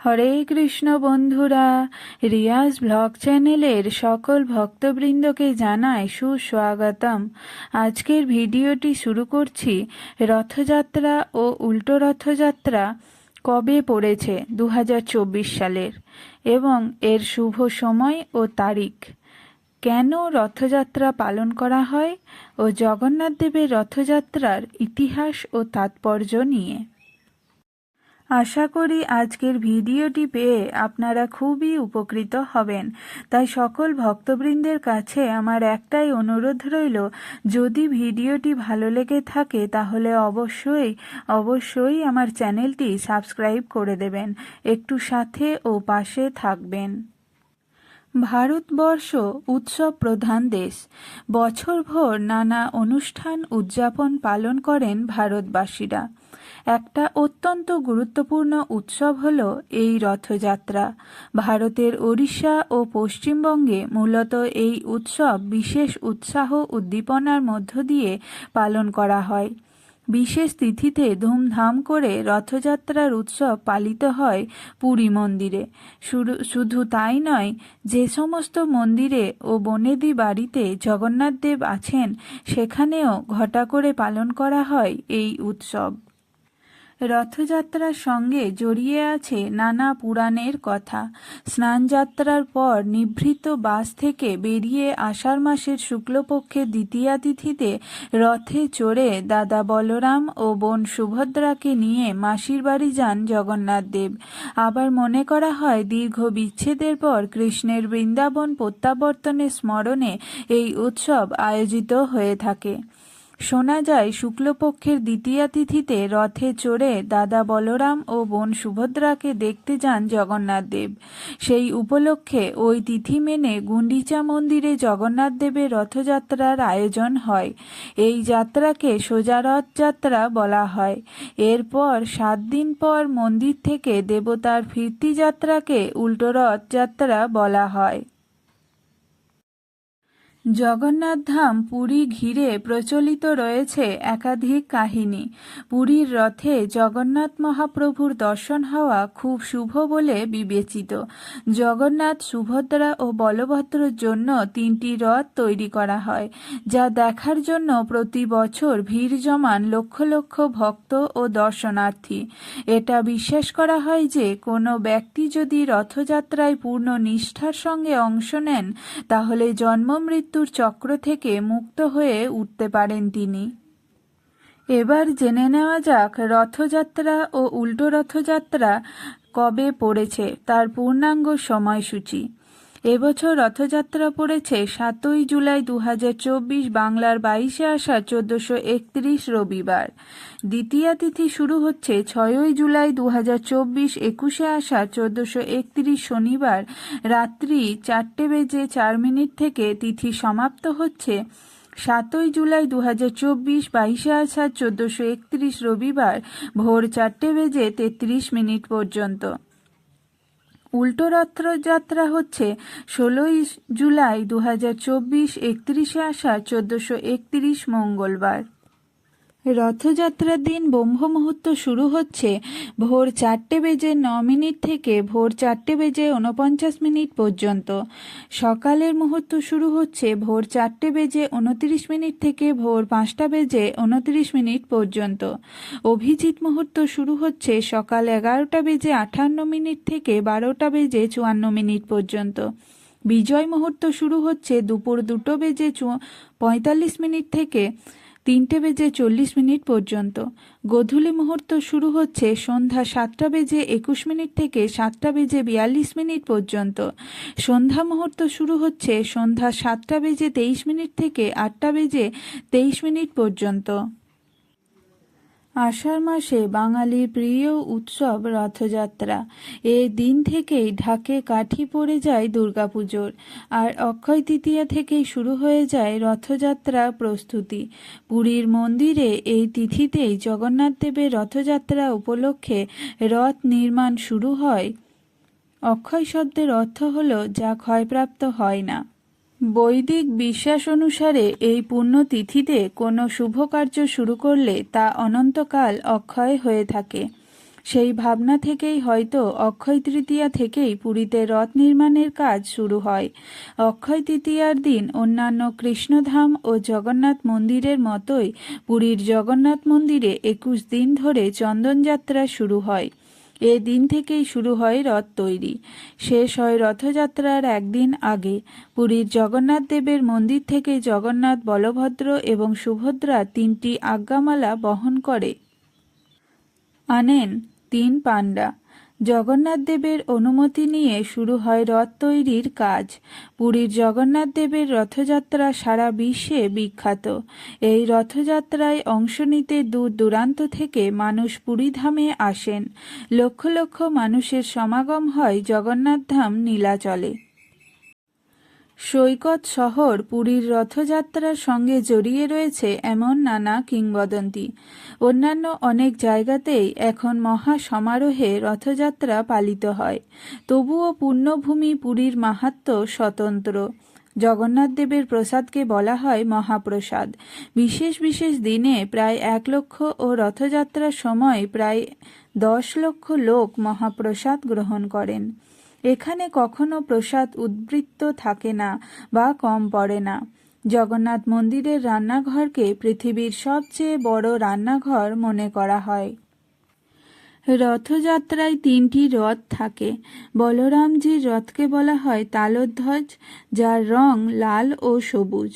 হরে কৃষ্ণ বন্ধুরা, রিয়াজ ব্লগ চ্যানেলের সকল ভক্তবৃন্দকে জানাই সুস্বাগতম। আজকের ভিডিওটি শুরু করছি রথযাত্রা ও উল্টো রথযাত্রা কবে পড়েছে দু হাজার চব্বিশ সালের এবং এর শুভ সময় ও তারিখ। কেন রথযাত্রা পালন করা হয় ও জগন্নাথ দেবের রথযাত্রার ইতিহাস ও তাৎপর্য নিয়ে। আশা করি আজকের ভিডিওটি পেয়ে আপনারা খুবই উপকৃত হবেন। তাই সকল ভক্তবৃন্দের কাছে আমার একটাই অনুরোধ রইল, যদি ভিডিওটি ভালো লেগে থাকে তাহলে অবশ্যই অবশ্যই আমার চ্যানেলটি সাবস্ক্রাইব করে দেবেন। একটু সাথে ও পাশে থাকবেন। ভারতবর্ষ উৎসব প্রধান দেশ। বছরভর নানা অনুষ্ঠান উদযাপন পালন করেন ভারতবাসীরা। একটা অত্যন্ত গুরুত্বপূর্ণ উৎসব হল এই রথযাত্রা। ভারতের ওড়িশা ও পশ্চিমবঙ্গে মূলত এই উৎসব বিশেষ উৎসাহ উদ্দীপনার মধ্য দিয়ে পালন করা হয়। বিশেষ তিথিতে ধুমধাম করে রথযাত্রার উৎসব পালিত হয় পুরী মন্দিরে। শুধু তাই নয়, যে সমস্ত মন্দিরে ও বনেদি বাড়িতে জগন্নাথদেব আছেন, সেখানেও ঘটা করে পালন করা হয় এই উৎসব। রথযাত্রার সঙ্গে জড়িয়ে আছে নানা পুরাণের কথা। স্নানযাত্রার পর নিভৃত বাস থেকে বেরিয়ে আষাঢ় মাসের শুক্লপক্ষের দ্বিতীয়া তিথিতে রথে চড়ে দাদা বলরাম ও বোন সুভদ্রাকে নিয়ে মাসির বাড়ি যান জগন্নাথ দেব। আবার মনে করা হয়, দীর্ঘ বিচ্ছেদের পর কৃষ্ণের বৃন্দাবন প্রত্যাবর্তনের স্মরণে এই উৎসব আয়োজিত হয়ে থাকে। শোনা যায়, শুক্লপক্ষের দ্বিতীয়া তিথিতে রথে চড়ে দাদা বলরাম ও বোন সুভদ্রাকে দেখতে যান জগন্নাথ দেব। সেই উপলক্ষে ওই তিথি মেনে গুন্ডিচা মন্দিরে জগন্নাথ দেবের রথযাত্রার আয়োজন হয়। এই যাত্রাকে সোজা রথযাত্রা বলা হয়। এরপর সাত দিন পর মন্দির থেকে দেবতার ফিরতি যাত্রাকে উল্টো রথযাত্রা বলা হয়। জগন্নাথ ধাম পুরী ঘিরে প্রচলিত রয়েছে একাধিক কাহিনী। পুরীর রথে জগন্নাথ মহাপ্রভুর দর্শন হওয়া খুব শুভ বলে বিবেচিত। জগন্নাথ সুভদ্রা ও বলভদ্রর জন্য তিনটি রথ তৈরি করা হয়, যা দেখার জন্য প্রতি বছর ভিড় জমান লক্ষ লক্ষ ভক্ত ও দর্শনার্থী। এটা বিশ্বাস করা হয় যে কোনো ব্যক্তি যদি রথযাত্রায় পূর্ণ নিষ্ঠার সঙ্গে অংশ নেন, তাহলে জন্ম মৃত্যুর চক্র থেকে মুক্ত হয়ে উঠতে পারেন তিনি। এবার জেনে নেওয়া যাক, রথযাত্রা ও উল্টো রথযাত্রা কবে পড়েছে, তার পূর্ণাঙ্গ সময়সূচি। এবছর রথযাত্রা পড়েছে সাতই জুলাই দু হাজার চব্বিশ বাংলার বাইশে আসা চোদ্দশো একত্রিশ রবিবার। দ্বিতীয় তিথি শুরু হচ্ছে ছয়ই জুলাই দু হাজার চব্বিশ একুশে আসা চোদ্দশো একত্রিশ শনিবার। রাত্রি চারটে বেজে চার মিনিট থেকে তিথি সমাপ্ত হচ্ছে সাতই জুলাই দু হাজার চব্বিশ বাইশে আষাঢ় চোদ্দশো একত্রিশ রবিবার ভোর চারটে বেজে তেত্রিশ মিনিট পর্যন্ত। উল্টো রথযাত্রা হচ্ছে ষোলোই জুলাই দু হাজার চব্বিশ একত্রিশে আষাঢ় চোদ্দোশো একত্রিশ মঙ্গলবার। রথযাত্রার দিন ব্রহ্ম মুহূর্ত শুরু হচ্ছে। ভোর চারটে বেজে ন মিনিট থেকে ভোর চারটে বেজে উনপঞ্চাশ মিনিট পর্যন্ত। সকালের মুহূর্ত শুরু হচ্ছে ভোর চারটে বেজে উনত্রিশ মিনিট থেকে ভোর পাঁচটা বেজে উনত্রিশ মিনিট পর্যন্ত। অভিজিৎ মুহূর্ত শুরু হচ্ছে সকাল এগারোটা বেজে আঠান্ন মিনিট থেকে বারোটা বেজে চুয়ান্ন মিনিট পর্যন্ত। বিজয় মুহূর্ত শুরু হচ্ছে দুপুর দুটো বেজে পঁয়তাল্লিশ মিনিট থেকে তিনটে বেজে চল্লিশ মিনিট পর্যন্ত। গোধূলি মুহূর্ত শুরু হচ্ছে সন্ধ্যা সাতটা বেজে একুশ মিনিট থেকে সাতটা বেজে বিয়াল্লিশ মিনিট পর্যন্ত। সন্ধ্যা মুহূর্ত শুরু হচ্ছে সন্ধ্যা সাতটা বেজে তেইশ মিনিট থেকে আটটা বেজে তেইশ মিনিট পর্যন্ত। আষাঢ় মাসে বাঙালির প্রিয় উৎসব রথযাত্রা। এই দিন থেকেই ঢাকে কাঠি পড়ে যায় দুর্গাপুজোর, আর অক্ষয় তৃতীয়া থেকেই শুরু হয়ে যায় রথযাত্রা প্রস্তুতি। পুরীর মন্দিরে এই তিথিতেই জগন্নাথ দেবের রথযাত্রা উপলক্ষে রথ নির্মাণ শুরু হয়। অক্ষয় শব্দের অর্থ হল, যা ক্ষয়প্রাপ্ত হয় না। বৈদিক বিশ্বাস অনুসারে এই পুণ্যতিথিতে কোনো শুভ কার্য শুরু করলে তা অনন্তকাল অক্ষয় হয়ে থাকে। সেই ভাবনা থেকেই হয়তো অক্ষয় তৃতীয়া থেকেই পুরীতে রথ নির্মাণের কাজ শুরু হয়। অক্ষয় তৃতীয়ার দিন অন্যান্য কৃষ্ণধাম ও জগন্নাথ মন্দিরের মতোই পুরীর জগন্নাথ মন্দিরে একুশ দিন ধরে চন্দনযাত্রা শুরু হয়। এ দিন থেকেই শুরু হয় রথ তৈরি। শেষ হয় রথযাত্রার একদিন আগে। পুরীর জগন্নাথ দেবের মন্দির থেকে জগন্নাথ বলভদ্র এবং সুভদ্রা তিনটি আজ্ঞামালা বহন করে। আনেন তিন পাণ্ডা। জগন্নাথ দেবের অনুমতি নিয়ে শুরু হয় রথ তৈরির কাজ। পুরীর জগন্নাথ দেবের রথযাত্রা সারা বিশ্বে বিখ্যাত। এই রথযাত্রায় অংশ নিতে দূর দূরান্ত থেকে মানুষ পুরীধামে আসেন। লক্ষ লক্ষ মানুষের সমাগম হয় জগন্নাথ ধাম নীলাচলে। সৈকত শহর পুরীর রথযাত্রার সঙ্গে জড়িয়ে রয়েছে এমন নানা কিংবদন্তি। অন্যান্য অনেক জায়গাতেই এখন মহা সমারোহে রথযাত্রা পালিত হয়। তবুও পূর্ণভূমি পুরীর মাহাত্ম স্বতন্ত্র। জগন্নাথ দেবের প্রসাদকে বলা হয় মহাপ্রসাদ। বিশেষ বিশেষ দিনে প্রায় এক লক্ষ ও রথযাত্রার সময় প্রায় দশ লক্ষ লোক মহাপ্রসাদ গ্রহণ করেন। এখানে কখনো প্রসাদ উদ্বৃত্ত থাকে না বা কম পড়ে না। জগন্নাথ মন্দিরের রান্নাঘরকে পৃথিবীর সবচেয়ে বড় রান্নাঘর মনে করা হয়। রথযাত্রায় তিনটি রথ থাকে। বলরামজির রথকে বলা হয় তালোধ্বজ, যার রং লাল ও সবুজ।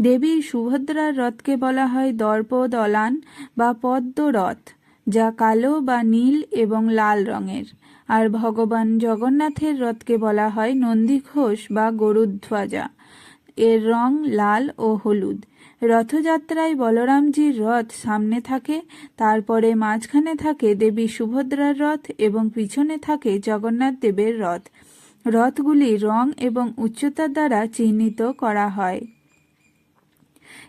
দেবী সুভদ্রার রথকে বলা হয় দর্পদলান বা পদ্ম রথ যা কালো বা নীল এবং লাল রঙের। আর ভগবান জগন্নাথের রথকে বলা হয় নন্দী ঘোষ বা গরুধ্বজা। এর রং লাল ও হলুদ। রথযাত্রায় বলরামজির রথ সামনে থাকে, তারপরে মাঝখানে থাকে দেবী সুভদ্রার রথ এবং পিছনে থাকে জগন্নাথ দেবের রথ। রথগুলি রং এবং উচ্চতার দ্বারা চিহ্নিত করা হয়।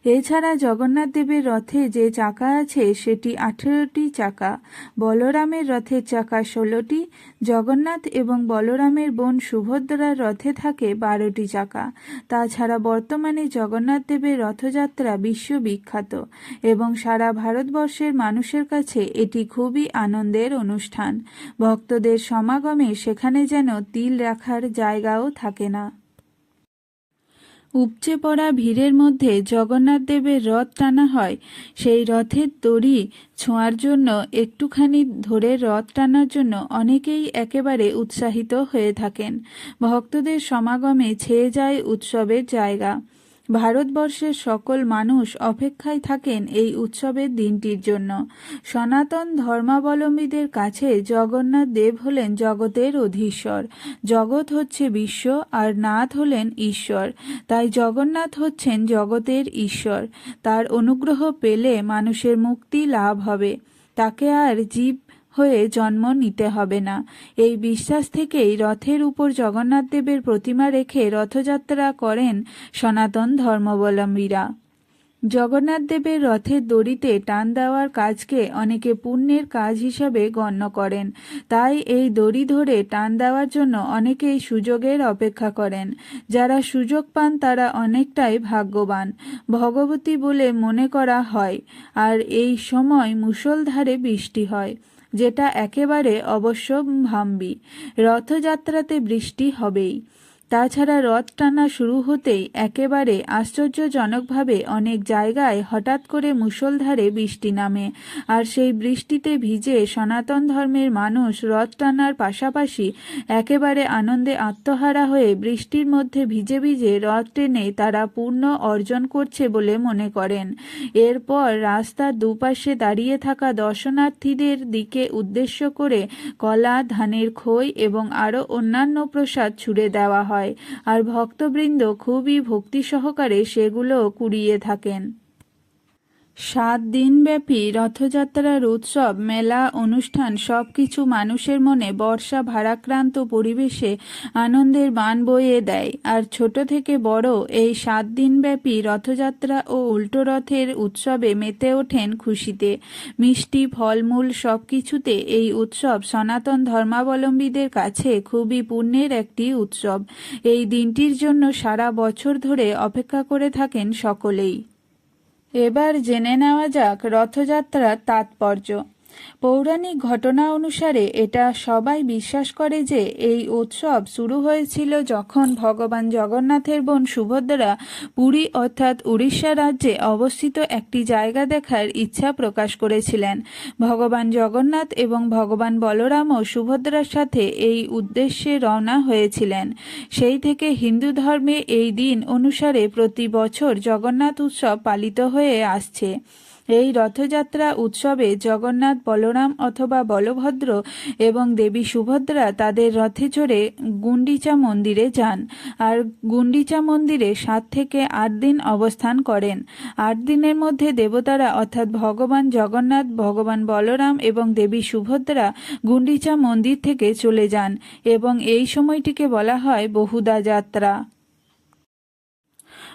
এছাড়া জগন্নাথ দেবের রথে যে চাকা আছে, সেটি আঠেরোটি চাকা, বলরামের রথের চাকা ষোলোটি, জগন্নাথ এবং বলরামের বোন সুভদ্রার রথে থাকে বারোটি চাকা। তাছাড়া বর্তমানে জগন্নাথ দেবের রথযাত্রা বিশ্ববিখ্যাত এবং সারা ভারতবর্ষের মানুষের কাছে এটি খুবই আনন্দের অনুষ্ঠান। ভক্তদের সমাগমে সেখানে যেন তিল রাখার জায়গাও থাকে না। উপচে পড়া ভিড়ের মধ্যে জগন্নাথ দেবের রথ টানা হয়। সেই রথের দড়ি ছোঁয়ার জন্য একটুখানি ধরে রথ টানার জন্য অনেকেই একেবারে উৎসাহিত হয়ে থাকেন। ভক্তদের সমাগমে ছেয়ে যায় উৎসবের জায়গা। ভারতবর্ষের সকল মানুষ অপেক্ষায় থাকেন এই উৎসবের দিনটির জন্য। সনাতন ধর্মাবলম্বীদের কাছে জগন্নাথ দেব হলেন জগতের অধীশ্বর। জগৎ হচ্ছে বিশ্ব আর নাথ হলেন ঈশ্বর। তাই জগন্নাথ হচ্ছেন জগতের ঈশ্বর। তার অনুগ্রহ পেলে মানুষের মুক্তি লাভ হবে। তাকে আর জীব হয়ে জন্ম নিতে হবে না। এই বিশ্বাস থেকেই রথের উপর জগন্নাথ দেবের প্রতিমা রেখে রথযাত্রা করেন সনাতন ধর্মাবলম্বীরা। জগন্নাথ দেবের রথের দড়িতে টান দেওয়ার কাজকে অনেকে পুণ্যের কাজ হিসাবে গণ্য করেন। তাই এই দড়ি ধরে টান দেওয়ার জন্য অনেকেই সুযোগের অপেক্ষা করেন। যারা সুযোগ পান তারা অনেকটাই ভাগ্যবান। ভগবতী বলে মনে করা হয়, আর এই সময় মুষলধারে বৃষ্টি হয়। যেটা একেবারে অবশ্য অবশ্যম্ভাবী। রথযাত্রাতে বৃষ্টি হবেই। তাছাড়া রথ টানা শুরু হতেই একেবারে আশ্চর্যজনকভাবে অনেক জায়গায় হঠাৎ করে মুষলধারে বৃষ্টি নামে। আর সেই বৃষ্টিতে ভিজে সনাতন ধর্মের মানুষ রথ টানার পাশাপাশি একেবারে আনন্দে আত্মহারা হয়ে বৃষ্টির মধ্যে ভিজে ভিজে রথ টেনে তারা পূর্ণ অর্জন করছে বলে মনে করেন। এরপর রাস্তার দুপাশে দাঁড়িয়ে থাকা দর্শনার্থীদের দিকে উদ্দেশ্য করে কলা, ধানের খই এবং আরও অন্যান্য প্রসাদ ছুড়ে দেওয়া হয়। হয়। আর ভক্তবৃন্দ খুবই ভক্তি সহকারে সেগুলো কুড়িয়ে থাকেন। সাত দিনব্যাপী রথযাত্রার উৎসব, মেলা, অনুষ্ঠান সব কিছু মানুষের মনে বর্ষা ভারাক্রান্ত পরিবেশে আনন্দের বান বইয়ে দেয়। আর ছোট থেকে বড় এই সাত দিনব্যাপী রথযাত্রা ও উল্টো রথের উৎসবে মেতে ওঠেন খুশিতে। মিষ্টি, ফলমূল সব কিছুতে এই উৎসব সনাতন ধর্মাবলম্বীদের কাছে খুবই পুণ্যের একটি উৎসব। এই দিনটির জন্য সারা বছর ধরে অপেক্ষা করে থাকেন সকলেই। এবার জেনে নেওয়া যাক রথযাত্রার তাৎপর্য। পৌরাণিক ঘটনা অনুসারে এটা সবাই বিশ্বাস করে যে এই উৎসব শুরু হয়েছিল যখন ভগবান জগন্নাথের বোন সুভদ্রা পুরী অর্থাৎ উড়িষ্যা রাজ্যে অবস্থিত একটি জায়গা দেখার ইচ্ছা প্রকাশ করেছিলেন। ভগবান জগন্নাথ এবং ভগবান বলরামও সুভদ্রার সাথে এই উদ্দেশ্যে রওনা হয়েছিলেন। সেই থেকে হিন্দু ধর্মে এই দিন অনুসারে প্রতি বছর জগন্নাথ উৎসব পালিত হয়ে আসছে। এই রথযাত্রা উৎসবে জগন্নাথ বলরাম অথবা বলভদ্র এবং দেবী সুভদ্রা তাদের রথে চড়ে গুন্ডিচা মন্দিরে যান আর গুন্ডিচা মন্দিরে সাত থেকে আট দিন অবস্থান করেন। আট দিনের মধ্যে দেবতারা অর্থাৎ ভগবান জগন্নাথ, ভগবান বলরাম এবং দেবী সুভদ্রা গুন্ডিচা মন্দির থেকে চলে যান এবং এই সময়টিকে বলা হয় বহুদা যাত্রা।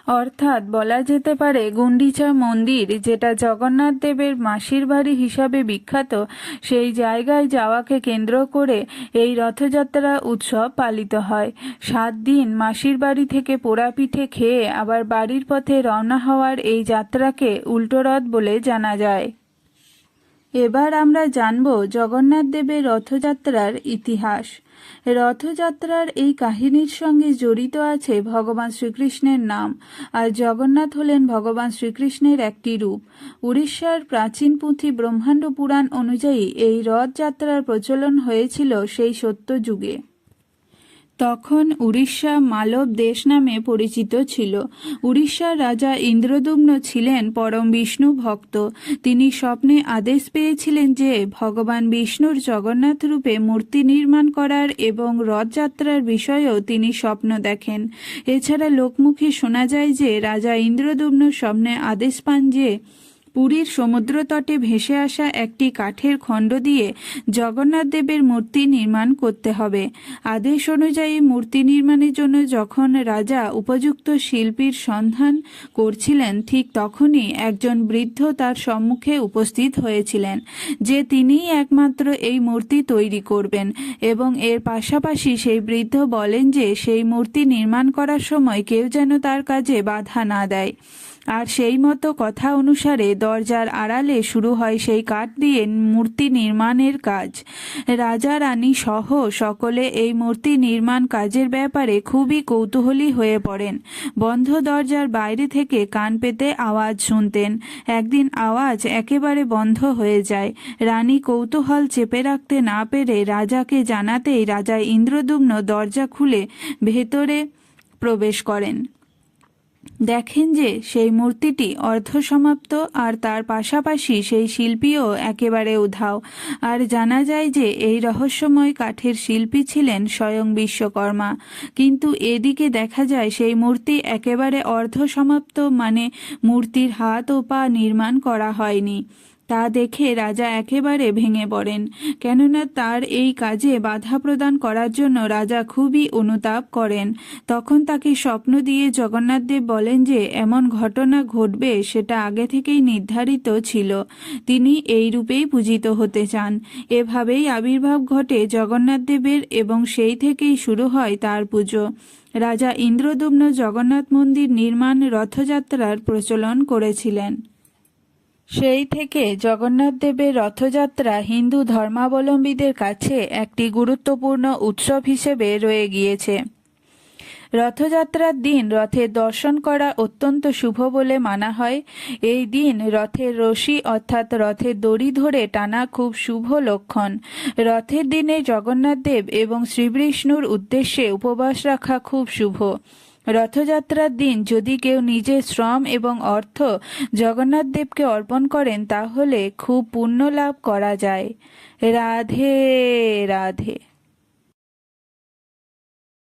অর্থাৎ বলা যেতে পারে গুন্ডিচা মন্দির, যেটা জগন্নাথ দেবের মাসির বাড়ি হিসাবে বিখ্যাত, সেই জায়গায় যাওয়াকে কেন্দ্র করে এই রথযাত্রা উৎসব পালিত হয়। সাত দিন মাসির বাড়ি থেকে পোড়া পিঠে খেয়ে আবার বাড়ির পথে রওনা হওয়ার এই যাত্রাকে উল্টো রথ বলে জানা যায়। এবার আমরা জানব জগন্নাথ দেবের রথযাত্রার ইতিহাস। রথযাত্রার এই কাহিনীর সঙ্গে জড়িত আছে ভগবান শ্রীকৃষ্ণের নাম। আর জগন্নাথ হলেন ভগবান শ্রীকৃষ্ণের একটি রূপ। উড়িষ্যার প্রাচীন পুঁথি ব্রহ্মাণ্ড পুরাণ অনুযায়ী এই রথযাত্রার প্রচলন হয়েছিল সেই সত্য যুগে তখন উড়িষ্যা মালব দেশ নামে পরিচিত ছিল। উড়িষ্যার রাজা ইন্দ্রদুম্ন ছিলেন পরম বিষ্ণু ভক্ত। তিনি স্বপ্নে আদেশ পেয়েছিলেন যে, ভগবান বিষ্ণুর জগন্নাথ রূপে মূর্তি নির্মাণ করার এবং রথযাত্রার বিষয়েও তিনি স্বপ্ন দেখেন। এছাড়া লোকমুখে শোনা যায় যে, রাজা ইন্দ্রদুম্ন স্বপ্নে আদেশ পান যে পুরীর সমুদ্র তটে ভেসে আসা একটি কাঠের খণ্ড দিয়ে জগন্নাথ দেবের মূর্তি নির্মাণ করতে হবে। আদেশ অনুযায়ী মূর্তি নির্মাণের জন্য যখন রাজা উপযুক্ত শিল্পীর সন্ধান করছিলেন, ঠিক তখনই একজন বৃদ্ধ তার সম্মুখে উপস্থিত হয়েছিলেন, যে তিনিই একমাত্র এই মূর্তি তৈরি করবেন এবং এর পাশাপাশি সেই বৃদ্ধ বলেন যে, সেই মূর্তি নির্মাণ করার সময় কেউ যেন তার কাজে বাধা না দেয়। আর সেই মতো কথা অনুসারে দরজার আড়ালে শুরু হয় সেই কাঠ দিয়ে মূর্তি নির্মাণের কাজ। রাজা, রানী সহ সকলে এই মূর্তি নির্মাণ কাজের ব্যাপারে খুবই কৌতূহলী হয়ে পড়েন। বন্ধ দরজার বাইরে থেকে কান পেতে আওয়াজ শুনতেন। একদিন আওয়াজ একেবারে বন্ধ হয়ে যায়। রানী কৌতূহল চেপে রাখতে না পেরে রাজাকে জানাতেই রাজা ইন্দ্রদুম্ন দরজা খুলে ভেতরে প্রবেশ করেন। দেখেন যে সেই মূর্তিটি অর্ধসমাপ্ত আর তার পাশাপাশি সেই শিল্পীও একেবারে উধাও। আর জানা যায় যে এই রহস্যময় কাঠের শিল্পী ছিলেন স্বয়ং বিশ্বকর্মা। কিন্তু এদিকে দেখা যায় সেই মূর্তি একেবারে অর্ধসমাপ্ত মানে মূর্তির হাত ও পা নির্মাণ করা হয়নি। তা দেখে রাজা একেবারে ভেঙে পড়েন। কেননা তার এই কাজে বাধা প্রদান করার জন্য রাজা খুবই অনুতাপ করেন। তখন তাকে স্বপ্ন দিয়ে জগন্নাথদেব বলেন যে, এমন ঘটনা ঘটবে সেটা আগে থেকেই নির্ধারিত ছিল। তিনি এই রূপেই পূজিত হতে চান। এভাবেই আবির্ভাব ঘটে জগন্নাথদেবের এবং সেই থেকেই শুরু হয় তার পুজো। রাজা ইন্দ্রদুম্ন জগন্নাথ মন্দির নির্মাণ রথযাত্রার প্রচলন করেছিলেন। সেই থেকে জগন্নাথ দেবের রথযাত্রা হিন্দু ধর্মাবলম্বীদের কাছে একটি গুরুত্বপূর্ণ উৎসব হিসেবে রয়ে গিয়েছে। রথযাত্রার দিন রথের দর্শন করা অত্যন্ত শুভ বলে মানা হয়। এই দিন রথের রশি অর্থাৎ রথের দড়ি ধরে টানা খুব শুভ লক্ষণ। রথের দিনে জগন্নাথ দেব এবং শ্রীবিষ্ণুর উদ্দেশ্যে উপবাস রাখা খুব শুভ। রথযাত্রার দিন যদি কেউ নিজের শ্রম এবং অর্থ জগন্নাথ দেবকে অর্পণ করেন, তাহলে খুব পুণ্য লাভ করা যায়। রাধে রাধে।